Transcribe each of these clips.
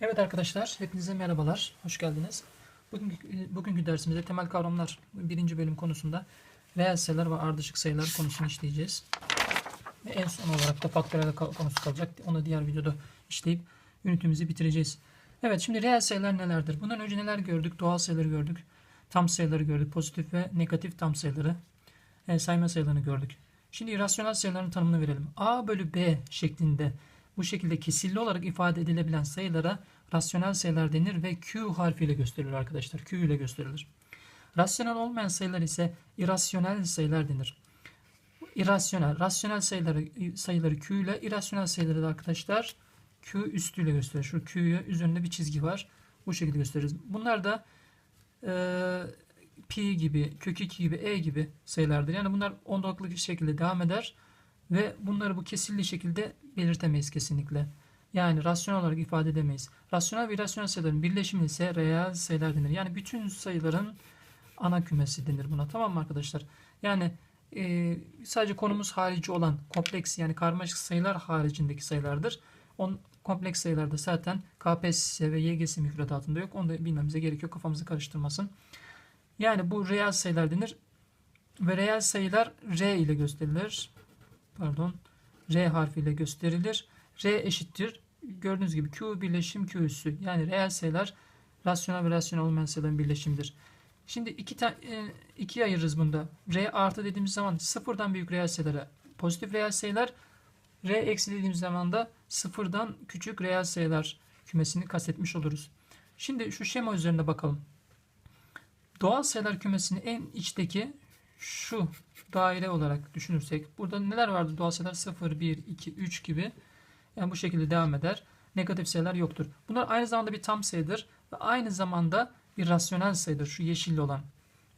Evet arkadaşlar, hepinize merhabalar, hoş geldiniz. Bugün, bugünkü dersimizde temel kavramlar birinci bölüm konusunda reel sayılar ve ardışık sayılar konusunu işleyeceğiz. Ve en son olarak da faktörel konusu kalacak. Onu diğer videoda işleyip ünitemizi bitireceğiz. Evet, şimdi reel sayılar nelerdir? Bundan önce neler gördük? Doğal sayıları gördük, tam sayıları gördük, pozitif ve negatif tam sayıları, e, sayma sayılarını gördük. Şimdi irrasyonel sayıların tanımını verelim. A bölü B şeklinde bu şekilde kesirli olarak ifade edilebilen sayılara rasyonel sayılar denir ve Q harfiyle gösterilir arkadaşlar. Q ile gösterilir. Rasyonel olmayan sayılar ise irrasyonel sayılar denir. İrrasyonel, rasyonel sayıları sayıları Q ile, irrasyonel sayıları da arkadaşlar Q üstüyle gösterir. Şu Q'yu üzerinde bir çizgi var. Bu şekilde gösteririz. Bunlar da e, pi gibi, kök 2 gibi, e gibi sayılardır. Yani bunlar ondalıklı şekilde devam eder ve bunları bu kesirli şekilde belirtemeyiz kesinlikle. Yani rasyonel olarak ifade edemeyiz. Rasyonel ve irrasyonel sayıların birleşimi ise reel sayılar denir. Yani bütün sayıların ana kümesi denir buna. Tamam mı arkadaşlar? Yani e, sadece konumuz harici olan kompleks yani karmaşık sayılar haricindeki sayılardır. On, kompleks sayılarda zaten KPSS ve YGS müfredatında yok. Onu da bilmemize gerekiyor. Kafamızı karıştırmasın. Yani bu reel sayılar denir. Ve reel sayılar R ile gösterilir. Pardon. R harfiyle gösterilir. R eşittir. Gördüğünüz gibi Q birleşim Q üssü. Yani reel sayılar rasyonel ve rasyonel olmayan sayıların birleşimidir. Şimdi iki ta, e, ikiye ayırırız bunda. R artı dediğimiz zaman sıfırdan büyük reel sayılara pozitif reel sayılar. R eksi dediğimiz zaman da sıfırdan küçük reel sayılar kümesini kastetmiş oluruz. Şimdi şu şema üzerinde bakalım. Doğal sayılar kümesinin en içteki şu daire olarak düşünürsek burada neler vardı doğal sayılar 0, 1, 2, 3 gibi yani bu şekilde devam eder. Negatif sayılar yoktur. Bunlar aynı zamanda bir tam sayıdır ve aynı zamanda bir rasyonel sayıdır şu yeşilli olan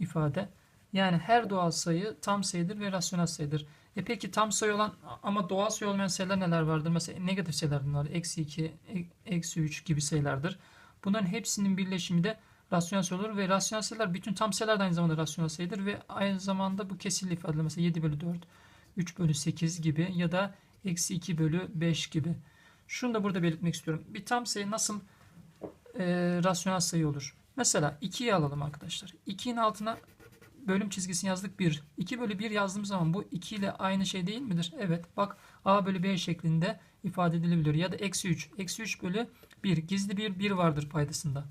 ifade. Yani her doğal sayı tam sayıdır ve rasyonel sayıdır. E peki tam sayı olan ama doğal sayı olmayan sayılar neler vardır? Mesela negatif sayılar var. Eksi 2, eksi 3 gibi sayılardır. Bunların hepsinin birleşimi de rasyonel sayı olur ve rasyonel sayılar bütün tam sayılar da aynı zamanda rasyonel sayıdır ve aynı zamanda bu kesirli ifadeler mesela 7 bölü 4, 3 bölü 8 gibi ya da eksi 2 bölü 5 gibi. Şunu da burada belirtmek istiyorum. Bir tam sayı nasıl e, rasyonel sayı olur? Mesela 2'yi alalım arkadaşlar. 2'nin altına bölüm çizgisini yazdık 1. 2 bölü 1 yazdığım zaman bu 2 ile aynı şey değil midir? Evet. Bak a bölü b şeklinde ifade edilebilir. Ya da eksi 3. Eksi 3 bölü 1. Gizli bir 1 vardır paydasında.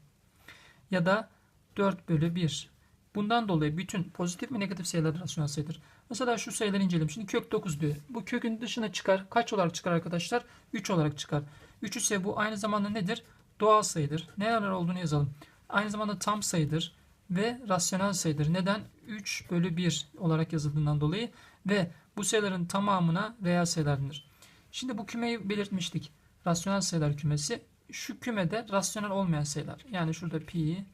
Ya da 4 bölü 1. Bundan dolayı bütün pozitif ve negatif sayılar rasyonel sayıdır. Mesela şu sayıları inceleyelim. Şimdi kök 9 diyor. Bu kökün dışına çıkar. Kaç olarak çıkar arkadaşlar? 3 olarak çıkar. 3 ise bu aynı zamanda nedir? Doğal sayıdır. Neler olduğunu yazalım. Aynı zamanda tam sayıdır ve rasyonel sayıdır. Neden? 3 bölü 1 olarak yazıldığından dolayı ve bu sayıların tamamına reel sayılar denir. Şimdi bu kümeyi belirtmiştik. Rasyonel sayılar kümesi. Şu kümede rasyonel olmayan sayılar. Yani şurada pi,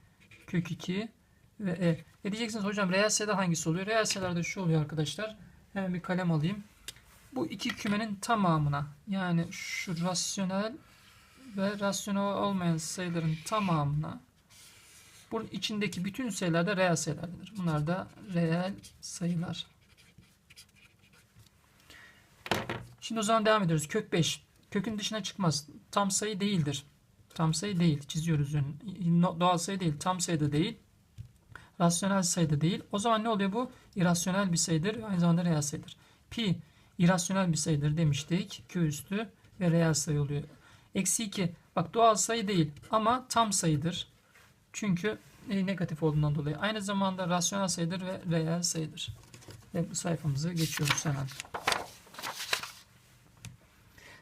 kök 2 ve e. E diyeceksiniz hocam reel sayılar hangisi oluyor? Reel sayılarda şu oluyor arkadaşlar. Hemen bir kalem alayım. Bu iki kümenin tamamına yani şu rasyonel ve rasyonel olmayan sayıların tamamına bunun içindeki bütün sayılar da reel sayılar denir. Bunlar da reel sayılar. Şimdi o zaman devam ediyoruz. Kök 5. Kökün dışına çıkmaz. Tam sayı değildir. Tam sayı değil. Çiziyoruz. Doğal sayı değil. Tam sayı da değil. Rasyonel sayı da değil. O zaman ne oluyor bu? İrasyonel bir sayıdır. Aynı zamanda reel sayıdır. Pi irasyonel bir sayıdır demiştik. Q üstü ve reel sayı oluyor. Eksi 2. Bak doğal sayı değil ama tam sayıdır. Çünkü e, negatif olduğundan dolayı. Aynı zamanda rasyonel sayıdır ve reel sayıdır. Ve bu sayfamızı geçiyoruz hemen.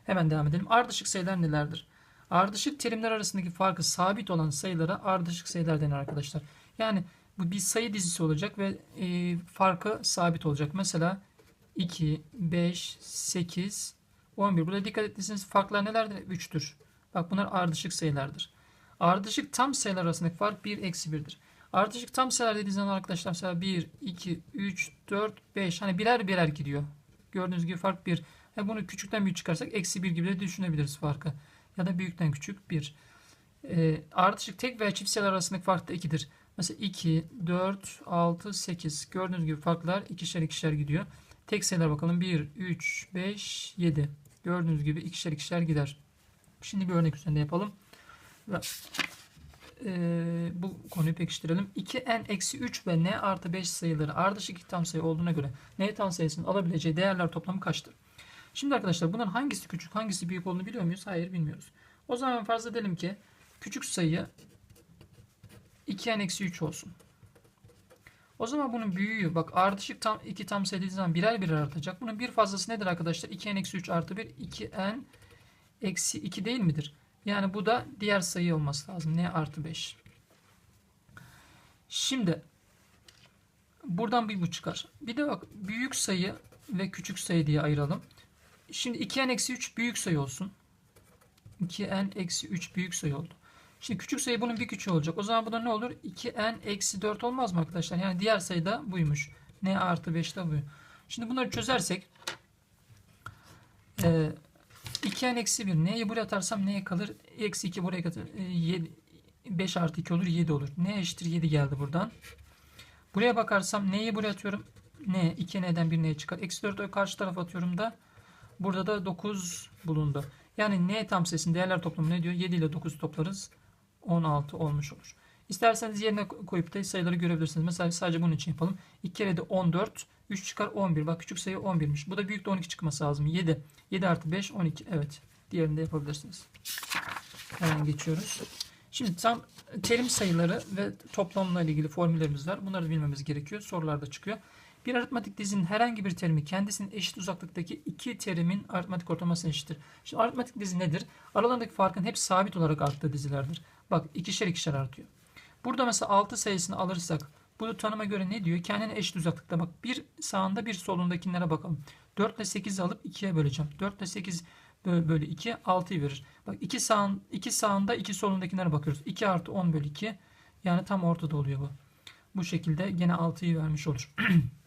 Hemen devam edelim. Ardışık sayılar nelerdir? Ardışık terimler arasındaki farkı sabit olan sayılara ardışık sayılar denir arkadaşlar. Yani bu bir sayı dizisi olacak ve e, farkı sabit olacak. Mesela 2, 5, 8, 11. Burada dikkat ettiyseniz farklar nelerdir? 3'tür. Bak bunlar ardışık sayılardır. Ardışık tam sayılar arasındaki fark 1 eksi 1'dir. Ardışık tam sayılar dediğiniz zaman arkadaşlar mesela 1, 2, 3, 4, 5 hani birer birer gidiyor. Gördüğünüz gibi fark 1. Yani bunu küçükten büyük çıkarsak eksi 1 gibi de düşünebiliriz farkı. Ya da büyükten küçük 1. E, ardışık tek veya çift sayılar arasındaki fark da 2'dir. Mesela 2, 4, 6, 8. Gördüğünüz gibi farklar ikişer ikişer gidiyor. Tek sayılar bakalım. 1, 3, 5, 7. Gördüğünüz gibi ikişer ikişer gider. Şimdi bir örnek üzerinde yapalım. Ve e, bu konuyu pekiştirelim. 2n eksi 3 ve n artı 5 sayıları ardışık iki tam sayı olduğuna göre n tam sayısının alabileceği değerler toplamı kaçtır? Şimdi arkadaşlar bunların hangisi küçük hangisi büyük olduğunu biliyor muyuz? Hayır bilmiyoruz. O zaman farz edelim ki küçük sayı 2n eksi 3 olsun. O zaman bunun büyüğü bak ardışık tam iki tam sayı dediği zaman birer birer artacak. Bunun bir fazlası nedir arkadaşlar? 2n eksi 3 artı 1 2n eksi 2 değil midir? Yani bu da diğer sayı olması lazım. n artı 5. Şimdi buradan bir bu çıkar. Bir de bak büyük sayı ve küçük sayı diye ayıralım. Şimdi 2n eksi 3 büyük sayı olsun. 2n eksi 3 büyük sayı oldu. Şimdi küçük sayı bunun bir küçüğü olacak. O zaman bu da ne olur? 2n eksi 4 olmaz mı arkadaşlar? Yani diğer sayı da buymuş. n artı 5 de bu. Şimdi bunları çözersek e, 2n eksi 1 n'yi buraya atarsam n'ye kalır? Eksi 2 buraya katır. E, 7, 5 artı 2 olur 7 olur. n eşittir 7 geldi buradan. Buraya bakarsam n'yi buraya atıyorum. n 2n'den 1 n'ye çıkar. Eksi 4'ü karşı tarafa atıyorum da burada da 9 bulundu. Yani n tam sayısının değerler toplamı ne diyor? 7 ile 9 toplarız. 16 olmuş olur. İsterseniz yerine koyup da sayıları görebilirsiniz. Mesela sadece bunun için yapalım. 2 kere de 14. 3 çıkar 11. Bak küçük sayı 11'miş. Bu da büyük de 12 çıkması lazım. 7. 7 artı 5 12. Evet. Diğerini de yapabilirsiniz. Hemen geçiyoruz. Şimdi tam terim sayıları ve toplamla ilgili formüllerimiz var. Bunları bilmemiz gerekiyor. Sorularda çıkıyor. Bir aritmatik dizinin herhangi bir terimi kendisinin eşit uzaklıktaki iki terimin aritmatik ortalamasına eşittir. Şimdi aritmatik dizi nedir? Aralarındaki farkın hep sabit olarak arttığı dizilerdir. Bak ikişer ikişer artıyor. Burada mesela 6 sayısını alırsak bu tanıma göre ne diyor? Kendine eşit uzaklıkta bak bir sağında bir solundakilere bakalım. 4 ile 8'i alıp 2'ye böleceğim. 4 ile 8 bölü 2 6'yı verir. Bak 2 sağın, 2 sağında 2 solundakilere bakıyoruz. 2 artı 10 bölü 2 yani tam ortada oluyor bu. Bu şekilde gene 6'yı vermiş olur.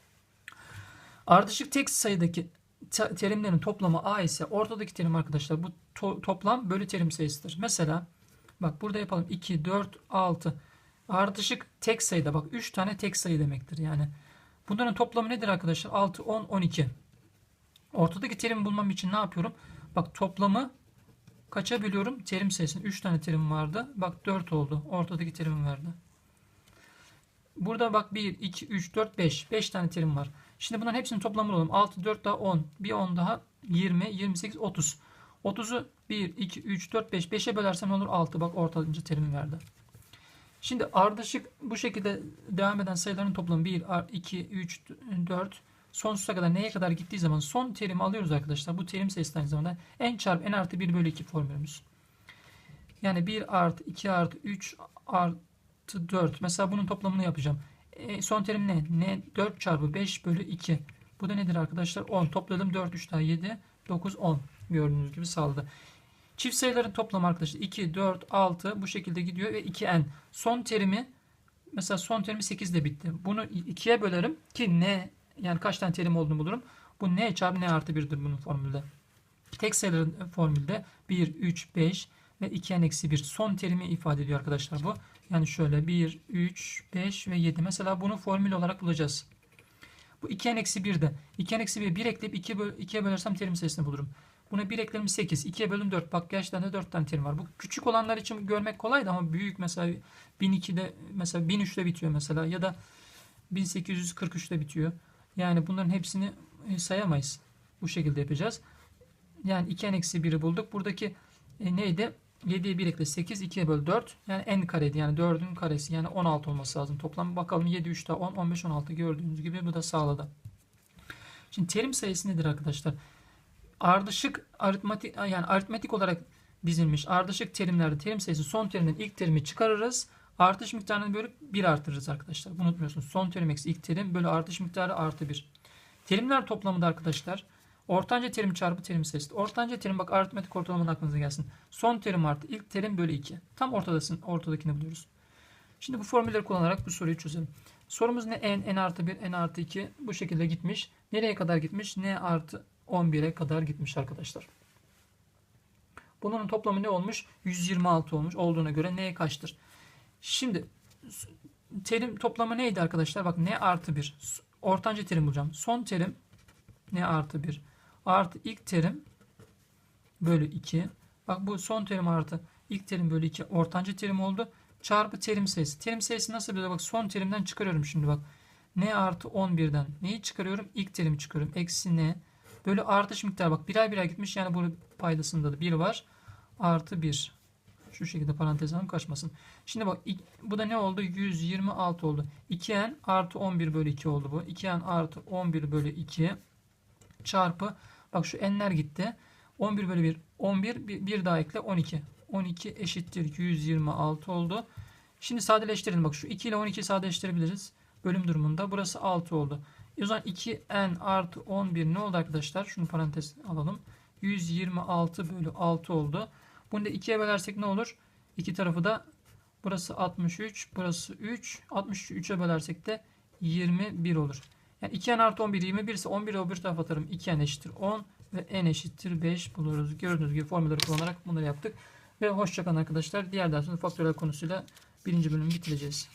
Ardışık tek sayıdaki terimlerin toplamı a ise ortadaki terim arkadaşlar bu to toplam bölü terim sayısıdır. Mesela bak burada yapalım 2, 4, 6 ardışık tek sayıda bak 3 tane tek sayı demektir. Yani bunların toplamı nedir arkadaşlar? 6, 10, 12. Ortadaki terimi bulmam için ne yapıyorum? Bak toplamı kaça bölüyorum? Terim sayısını. 3 tane terim vardı. Bak 4 oldu. Ortadaki terimi verdi. Burada bak 1, 2, 3, 4, 5. 5 tane terim var. Şimdi bunların hepsinin toplamını alalım. 6, 4 daha 10. Bir 10 daha 20, 28, 30. 30'u 1, 2, 3, 4, 5. 5'e bölersem olur? 6. Bak ortadaki terimi verdi. Şimdi ardışık bu şekilde devam eden sayıların toplamı 1, 2, 3, 4 sonsuza kadar neye kadar gittiği zaman son terimi alıyoruz arkadaşlar. Bu terim sayısı aynı zamanda n çarpı n artı 1 bölü 2 formülümüz. Yani 1 artı 2 artı 3 artı 4. Mesela bunun toplamını yapacağım. E, son terim ne? Ne? 4 çarpı 5 bölü 2. Bu da nedir arkadaşlar? 10. Topladım 4, 3 daha 7, 9, 10. Gördüğünüz gibi sağladı. Çift sayıların toplamı arkadaşlar 2, 4, 6 bu şekilde gidiyor ve 2n. Son terimi mesela son terimi 8 ile bitti. Bunu 2'ye bölerim ki ne yani kaç tane terim olduğunu bulurum. Bu n çarpı n artı 1'dir bunun formülde. Tek sayıların formülde 1, 3, 5 ve 2n eksi 1 son terimi ifade ediyor arkadaşlar bu. Yani şöyle 1, 3, 5 ve 7. Mesela bunu formül olarak bulacağız. Bu 2n eksi 1'de. 2n eksi 1 1 ekleyip 2 böl 2'ye bölersem terim sayısını bulurum. Buna 1 eklerim 8. 2'ye bölüm 4. Bak gerçekten de 4 tane terim var. Bu küçük olanlar için görmek kolaydı ama büyük mesela 1002'de mesela 1003'te bitiyor mesela ya da 1843'te bitiyor. Yani bunların hepsini e, sayamayız. Bu şekilde yapacağız. Yani 2n eksi 1'i bulduk. Buradaki e, neydi? 7'ye 1 ekle 8, 2'ye böl 4. Yani n kareydi. Yani 4'ün karesi. Yani 16 olması lazım. Toplam bakalım 7, 3 daha 10, 15, 16 gördüğünüz gibi bu da sağladı. Şimdi terim sayısı nedir arkadaşlar? Ardışık aritmatik yani aritmetik olarak dizilmiş ardışık terimlerde terim sayısı son terimden ilk terimi çıkarırız. Artış miktarını bölüp 1 artırırız arkadaşlar. Unutmuyorsunuz. Son terim eksi ilk terim bölü artış miktarı artı 1. Terimler toplamı da arkadaşlar ortanca terim çarpı terim sayısı. Ortanca terim bak aritmetik ortalamanın aklınıza gelsin. Son terim artı ilk terim bölü 2. Tam ortadasın. Ortadakini buluyoruz. Şimdi bu formülleri kullanarak bu soruyu çözelim. Sorumuz ne? n, n artı 1, n artı 2 bu şekilde gitmiş. Nereye kadar gitmiş? n artı 11'e kadar gitmiş arkadaşlar. Bunun toplamı ne olmuş? 126 olmuş. Olduğuna göre n kaçtır? Şimdi terim toplamı neydi arkadaşlar? Bak n artı 1. Ortanca terim bulacağım. Son terim n artı 1 artı ilk terim bölü 2. Bak bu son terim artı ilk terim bölü 2 ortancı terim oldu. Çarpı terim sayısı. Terim sayısı nasıl bir Bak son terimden çıkarıyorum şimdi bak. N artı 11'den neyi çıkarıyorum? İlk terimi çıkarıyorum. Eksi N bölü artış miktarı. Bak birer birer gitmiş. Yani bu paydasında da 1 var. Artı 1. Şu şekilde parantez alalım kaçmasın. Şimdi bak bu da ne oldu? 126 oldu. 2n artı 11 bölü 2 oldu bu. 2n artı 11 bölü 2 çarpı bak şu n'ler gitti. 11 bölü 1 11 bir, daha ekle 12. 12 eşittir 126 oldu. Şimdi sadeleştirelim. Bak şu 2 ile 12 sadeleştirebiliriz. Bölüm durumunda. Burası 6 oldu. E o zaman 2n artı 11 ne oldu arkadaşlar? Şunu parantez alalım. 126 bölü 6 oldu. Bunu da 2'ye bölersek ne olur? İki tarafı da burası 63, burası 3. 63'ü 3'e bölersek de 21 olur. Yani 2n artı 11 21 ise 11'i öbür tarafa atarım. 2n eşittir 10 ve n eşittir 5 buluruz. Gördüğünüz gibi formülleri kullanarak bunları yaptık. Ve hoşçakalın arkadaşlar. Diğer dersimizde faktörel konusuyla birinci bölümü bitireceğiz.